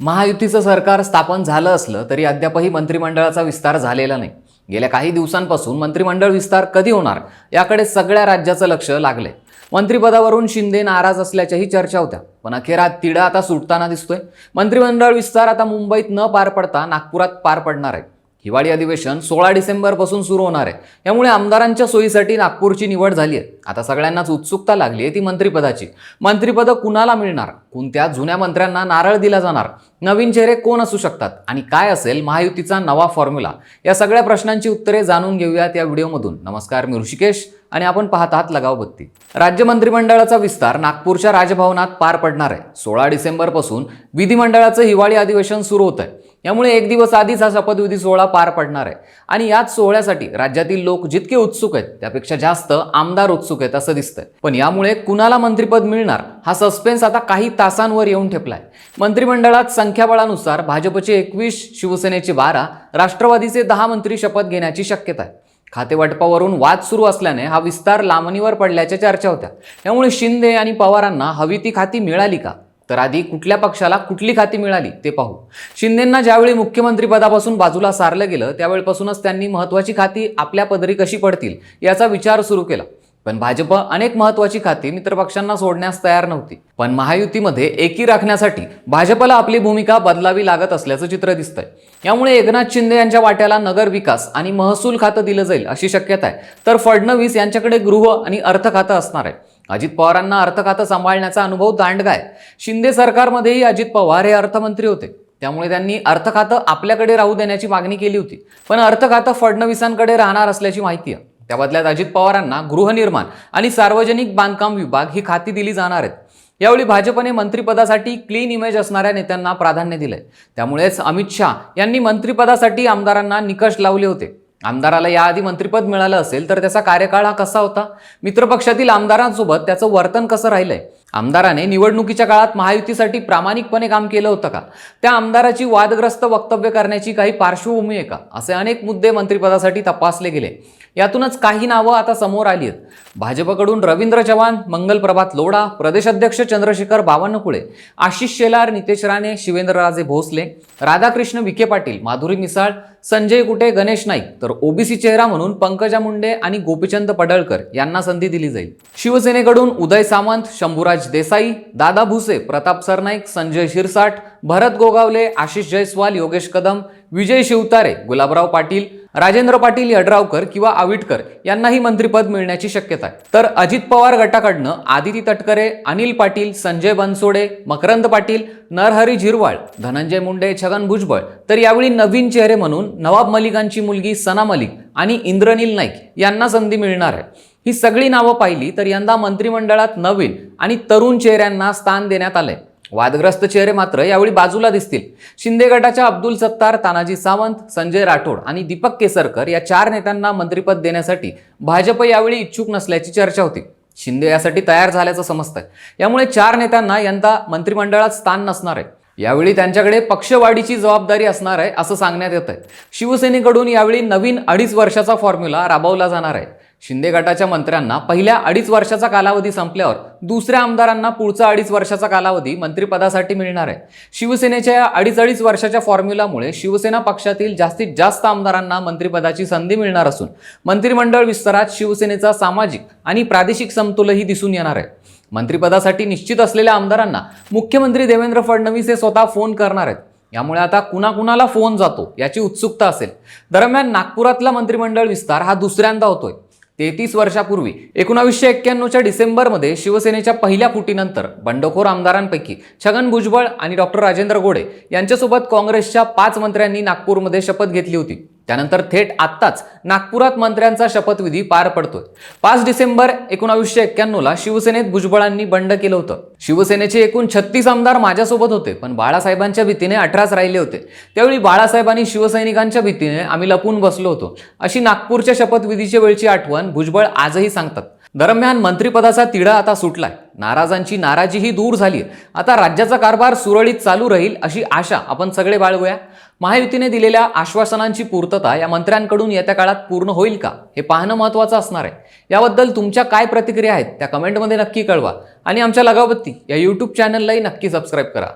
महायुतीचं सरकार स्थापन झालं असलं तरी अद्यापही मंत्रिमंडळाचा विस्तार झालेला नाही. गेल्या काही दिवसांपासून मंत्रिमंडळ विस्तार कधी होणार याकडे सगळ्या राज्याचं लक्ष लागलंय. मंत्रिपदावरून शिंदे नाराज असल्याच्याही चर्चा होत्या. पण अखेर आज तिढा आता सुटताना दिसतोय. मंत्रिमंडळ विस्तार आता मुंबईत न पार पडता नागपुरात पार पडणार आहे. हिवाळी अधिवेशन सोळा डिसेंबरपासून सुरू होणार आहे. यामुळे आमदारांच्या सोयीसाठी नागपूरची निवड झाली आहे. आता सगळ्यांनाच उत्सुकता लागली आहे ती मंत्रिपदाची. मंत्रिपदं कुणाला मिळणार? कोणत्या जुन्या मंत्र्यांना नारळ दिला जाणार? नवीन चेहरे कोण असू शकतात? आणि काय असेल महायुतीचा नवा फॉर्म्युला? या सगळ्या प्रश्नांची उत्तरे जाणून घेऊयात या व्हिडिओमधून. नमस्कार मी ऋषिकेश आणि आपण पाहत आहात लगाव बत्ती. राज्य मंत्रिमंडळाचा विस्तार नागपूरच्या राजभवनात पार पडणार आहे. सोळा डिसेंबरपासून विधिमंडळाचं हिवाळी अधिवेशन सुरू होत आहे यामुळे एक दिवस आधीच हा शपथविधी सोहळा पार पडणार आहे. आणि याच सोहळ्यासाठी राज्यातील लोक जितके उत्सुक आहेत त्यापेक्षा जास्त आमदार उत्सुक आहेत असं दिसतंय. पण यामुळे कुणाला मंत्रिपद मिळणार हा सस्पेन्स आता काही तासांवर येऊन ठेपलाय. मंत्रिमंडळात संख्याबळानुसार भाजपचे एकवीस शिवसेनेचे बारा राष्ट्रवादीचे दहा मंत्री शपथ घेण्याची शक्यता आहे. खातेवाटपावरून वाद सुरू असल्याने हा विस्तार लांबणीवर पडल्याच्या चर्चा होत्या. त्यामुळे शिंदे आणि पवारांना हवी ती खाती मिळाली का? तर आधी कुठल्या पक्षाला कुठली खाती मिळाली ते पाहू. शिंदेंना ज्यावेळी मुख्यमंत्रीपदापासून बाजूला सारलं गेलं त्यावेळीपासूनच त्यांनी महत्त्वाची खाती आपल्या पदरी कशी पडतील याचा विचार सुरू केला. पण भाजप अनेक महत्त्वाची खाती मित्रपक्षांना सोडण्यास तयार नव्हती. पण महायुतीमध्ये एकी राखण्यासाठी भाजपला आपली भूमिका बदलावी लागत असल्याचं चित्र दिसतंय. यामुळे एकनाथ शिंदे यांच्या वाट्याला नगर विकास आणि महसूल खातं दिलं जाईल अशी शक्यता आहे. तर फडणवीस यांच्याकडे गृह आणि अर्थ खातं असणार आहे. अजित पवारांना अर्थखातं सांभाळण्याचा अनुभव दांडगाय. शिंदे सरकारमध्येही अजित पवार हे अर्थमंत्री होते. त्यामुळे त्यांनी अर्थखातं आपल्याकडे राहू देण्याची मागणी केली होती. पण अर्थखातं फडणवीसांकडे राहणार असल्याची माहिती आहे. त्या बदल्यात अजित पवारांना गृहनिर्माण आणि सार्वजनिक बांधकाम विभाग ही खाती दिली जाणार आहेत. यावेळी भाजपने मंत्रिपदासाठी क्लीन इमेज असणाऱ्या नेत्यांना प्राधान्य दिलंय. त्यामुळेच अमित शहा यांनी मंत्रिपदासाठी आमदारांना निकष लावले होते. आमदाराला याआधी मंत्रिपद मिळालं असेल तर त्याचा कार्यकाळ हा कसा होता? मित्रपक्षातील आमदारांसोबत त्याचं वर्तन कसं राहिलंय? आमदाराने निवडणुकीच्या काळात महायुतीसाठी प्रामाणिकपणे काम केलं होतं का? त्या आमदाराची वादग्रस्त वक्तव्य करण्याची काही पार्श्वभूमी आहे का? असे अनेक मुद्दे मंत्रिपदासाठी तपासले गेले. यातूनच काही नावं आता समोर आली आहेत. भाजपकडून रवींद्र चव्हाण मंगल प्रभात लोढा प्रदेशाध्यक्ष चंद्रशेखर बावनकुळे आशिष शेलार नितेश राणे शिवेंद्रराजे भोसले राधाकृष्ण विखे पाटील माधुरी मिसाळ संजय कुटे गणेश नाईक तर ओबीसी चेहरा म्हणून पंकजा मुंडे आणि गोपीचंद पडळकर यांना संधी दिली जाईल. शिवसेनेकडून उदय सामंत शंभूराज देसाई दादा भुसे प्रताप सरनाईक संजय शिरसाट भरत गोगावले आशिष जयस्वाल योगेश कदम विजय शिवतारे गुलाबराव पाटील राजेंद्र पाटील यड्रावकर किंवा आविटकर यांनाही मंत्रिपद मिळण्याची शक्यता आहे. तर अजित पवार गटाकडनं आदिती तटकरे अनिल पाटील संजय बनसोडे मकरंद पाटील नरहरी झिरवाळ धनंजय मुंडे छगन भुजबळ तर यावेळी नवीन चेहरे म्हणून नवाब मलिकांची मुलगी सना मलिक आणि इंद्रनील नाईक यांना संधी मिळणार आहे. ही सगळी नावं पाहिली तर यंदा मंत्रिमंडळात नवीन आणि तरुण चेहऱ्यांना स्थान देण्यात आलंय. वादग्रस्त चेहरे मात्र यावेळी बाजूला दिसतील. शिंदे गटाच्या अब्दुल सत्तार तानाजी सावंत संजय राठोड आणि दीपक केसरकर या चार नेत्यांना मंत्रिपद देण्यासाठी भाजप यावेळी इच्छुक नसल्याची चर्चा होती. शिंदे यासाठी तयार झाल्याचं समजतंय. यामुळे चार नेत्यांना यंदा मंत्रिमंडळात स्थान नसणार आहे. यावेळी त्यांच्याकडे पक्षवाढीची जबाबदारी असणार आहे असं सांगण्यात येत आहे शिवसेनेकडून यावेळी नवीन अडीच वर्षाचा फॉर्म्युला राबवला जाणार आहे. शिंदे गटाच्या मंत्र्यांना पहिल्या अडीच वर्षाचा कालावधी संपल्यावर दुसऱ्या आमदारांना पुढचा अडीच वर्षाचा कालावधी मंत्रिपदासाठी मिळणार आहे. शिवसेनेच्या या अडीच अडीच वर्षाच्या फॉर्म्युलामुळे शिवसेना पक्षातील जास्तीत जास्त आमदारांना मंत्रिपदाची संधी मिळणार असून मंत्रिमंडळ विस्तारात शिवसेनेचा सामाजिक आणि प्रादेशिक समतोलही दिसून येणार आहे. मंत्रिपदासाठी निश्चित असलेल्या आमदारांना मुख्यमंत्री देवेंद्र फडणवीस हे स्वतः फोन करणार आहेत. यामुळे आता कुणाकुणाला फोन जातो याची उत्सुकता असेल. दरम्यान नागपुरातला मंत्रिमंडळ विस्तार हा दुसऱ्यांदा होतोय. तेहतीस वर्षापूर्वी एकोणावीसशे एक्क्याण्णवच्या डिसेंबरमध्ये शिवसेनेच्या पहिल्या फुटीनंतर बंडखोर आमदारांपैकी छगन भुजबळ आणि डॉक्टर राजेंद्र गोडे यांच्यासोबत काँग्रेसच्या पाच मंत्र्यांनी नागपूरमध्ये शपथ घेतली होती. त्यानंतर थेट आत्ताच नागपुरात मंत्र्यांचा शपथविधी पार पडतोय. पाच डिसेंबर एकोणावीसशे एक्क्याण्णवला शिवसेनेत भुजबळांनी बंड केलं होतं. शिवसेनेचे एकूण छत्तीस आमदार माझ्यासोबत होते पण बाळासाहेबांच्या भीतीने अठराच राहिले होते. त्यावेळी बाळासाहेबांनी शिवसैनिकांच्या भीतीने आम्ही लपून बसलो होतो. अशी नागपूरच्या शपथविधीच्या वेळची आठवण भुजबळ आजही सांगतात. दरम्यान मंत्रिपदाचा तिढा आता सुटलाय. नाराजांची नाराजीही दूर झाली आता राज्याचा कारभार सुरळीत चालू राहील अशी आशा आपण सगळे बाळगूया. महायुतीने दिलेल्या आश्वासनांची पूर्तता या मंत्र्यांकडून येत्या काळात पूर्ण होईल का? हे पाहणं महत्त्वाचं असणार आहे. याबद्दल तुमच्या काय प्रतिक्रिया आहेत? त्या कमेंटमध्ये नक्की कळवा. आणि आमच्या लगावबत्ती या यूट्यूब चॅनललाही नक्की सबस्क्राईब करा.